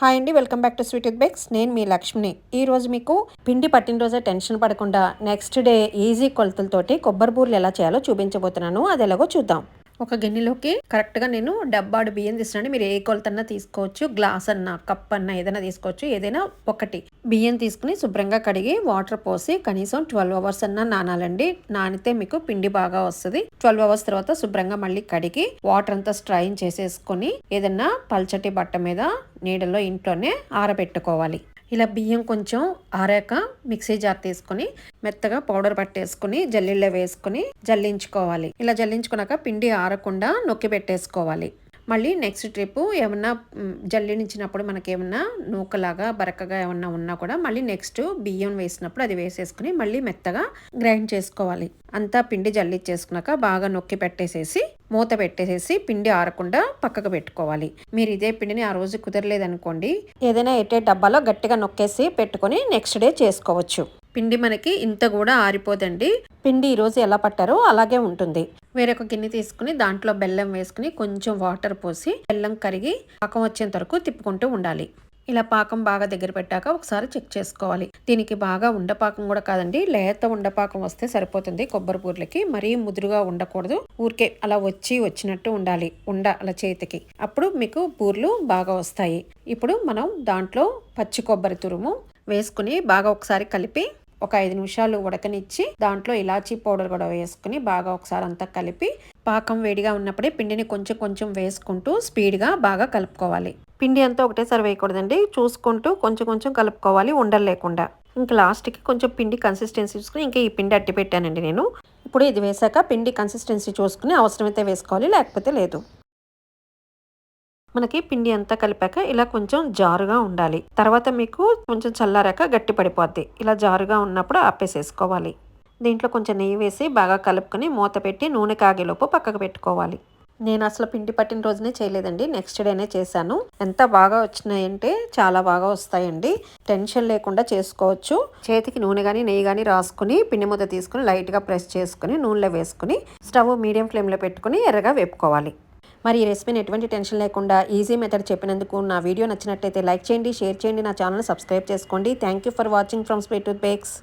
Hi అండి welcome back to sweet with becks నేను మీ లక్ష్మిని. ఈరోజు మీకు పిండి పట్టిన రోజే టెన్షన్ పడకుండా నెక్స్ట్ డే ఈజీ కొలతలతోటి కొబ్బరి బూర్లు ఎలా చేయాలో చూపించబోతున్నాను. అది ఎలాగో చూద్దాం. ఒక గిన్నెలోకి కరెక్ట్గా నేను డబ్బాడు బియ్యం తీసుకున్నాను. మీరు ఏ కొలతన్నా తీసుకోవచ్చు. గ్లాస్ అన్న కప్ అన్న ఏదైనా తీసుకోవచ్చు. ఏదైనా ఒకటి. బియ్యం తీసుకుని శుభ్రంగా కడిగి వాటర్ పోసి కనీసం ట్వెల్వ్ అవర్స్ అన్న నానాలండి. నానితే మీకు పిండి బాగా వస్తుంది. ట్వెల్వ్ అవర్స్ తర్వాత శుభ్రంగా మళ్ళీ కడిగి వాటర్ అంతా స్ట్రైన్ చేసేసుకొని ఏదన్నా పల్చటి బట్ట మీద నీడలో ఇంట్లోనే ఆరబెట్టుకోవాలి. ఇలా బియ్యం కొంచెం ఆరాక మిక్సీ జార్ తీసుకొని మెత్తగా పౌడర్ పట్టేసుకుని జల్లిళ్ళలో వేసుకుని జల్లించుకోవాలి. ఇలా జల్లించుకున్నాక పిండి ఆరకుండా నొక్కి పెట్టేసుకోవాలి. మళ్ళీ నెక్స్ట్ ట్రిప్ ఏమన్నా మ్, మనకేమన్నా మనకి నూకలాగా బరకగా ఏమన్నా ఉన్నా కూడా మళ్ళీ నెక్స్ట్ బియ్యం వేసినప్పుడు అది వేసేసుకుని మళ్ళీ మెత్తగా గ్రైండ్ చేసుకోవాలి. అంతా పిండి జల్లిచ్చేసుకున్నాక బాగా నొక్కి పెట్టేసేసి మూత పెట్టేసేసి పిండి ఆరకుండా పక్కకు పెట్టుకోవాలి. మీరు ఇదే పిండిని ఆ రోజు కుదరలేదనుకోండి ఏదైనా ఎట్టే డబ్బాలో గట్టిగా నొక్కేసి పెట్టుకొని నెక్స్ట్ డే చేసుకోవచ్చు. పిండి మనకి ఇంత కూడా ఆరిపోదండి. పిండి ఈరోజు ఎలా పట్టారో అలాగే ఉంటుంది. వేరొక గిన్నె తీసుకుని దాంట్లో బెల్లం వేసుకుని కొంచెం వాటర్ పోసి బెల్లం కరిగి పాకం వచ్చేంత వరకు తిప్పుకుంటూ ఉండాలి. ఇలా పాకం బాగా దగ్గర పెట్టాక ఒకసారి చెక్ చేసుకోవాలి. దీనికి బాగా ఉండపాకం కూడా కాదండి లేత ఉండపాకం వస్తే సరిపోతుంది కొబ్బరి బూర్లకి. మరీ ముదురుగా ఉండకూడదు. ఊరికే అలా వచ్చి వచ్చినట్టు ఉండాలి ఉండ అలా చేతికి. అప్పుడు మీకు బూర్లు బాగా వస్తాయి. ఇప్పుడు మనం దాంట్లో పచ్చి కొబ్బరి తురుము వేసుకుని బాగా ఒకసారి కలిపి ఒక ఐదు నిమిషాలు ఉడకనిచ్చి దాంట్లో ఇలాచీ పౌడర్ కూడా వేసుకుని బాగా ఒకసారి అంతా కలిపి పాకం వేడిగా ఉన్నప్పుడే పిండిని కొంచెం కొంచెం వేసుకుంటూ స్పీడ్గా బాగా కలుపుకోవాలి. పిండి అంతా ఒకటేసారి వేయకూడదండి. చూసుకుంటూ కొంచెం కొంచెం కలుపుకోవాలి ఉండలు లేకుండా ఇంకా లాస్ట్కి కొంచెం పిండి కన్సిస్టెన్సీ చూసుకుని ఇంకా ఈ పిండి అట్టి పెట్టానండి నేను. ఇప్పుడు ఇది వేసాక పిండి కన్సిస్టెన్సీ చూసుకుని అవసరమైతే వేసుకోవాలి లేకపోతే లేదు. మనకి పిండి అంతా కలిపాక ఇలా కొంచెం జారుగా ఉండాలి. తర్వాత మీకు కొంచెం చల్లారాక గట్టి పడిపోద్ది. ఇలా జారుగా ఉన్నప్పుడు ఆపేసేసుకోవాలి. దీంట్లో కొంచెం నెయ్యి వేసి బాగా కలుపుకొని మూత పెట్టి నూనె కాగేలోపు పక్కకు పెట్టుకోవాలి. నేను అసలు పిండి పట్టిన రోజునే చేయలేదండి. నెక్స్ట్ డేనే చేశాను. ఎంత బాగా వచ్చినాయంటే చాలా బాగా వస్తాయండి. టెన్షన్ లేకుండా చేసుకోవచ్చు. చేతికి నూనె కానీ నెయ్యి కానీ రాసుకుని పిండి ముద్ద తీసుకుని లైట్గా ప్రెస్ చేసుకుని నూనెలో వేసుకుని స్టవ్ మీడియం ఫ్లేమ్లో పెట్టుకుని ఎర్రగా వేపుకోవాలి. మరి ఈ రెసిపీని ఎటువంటి టెన్షన్ లేకుండా ఈజీ మెథడ్ చెప్పినందుకు నా వీడియో నచ్చినట్టయితే లైక్ చేయండి షేర్ చేయండి నా ఛానల్ సబ్స్క్రైబ్ చేసుకోండి. Thank you for watching from sweet with becks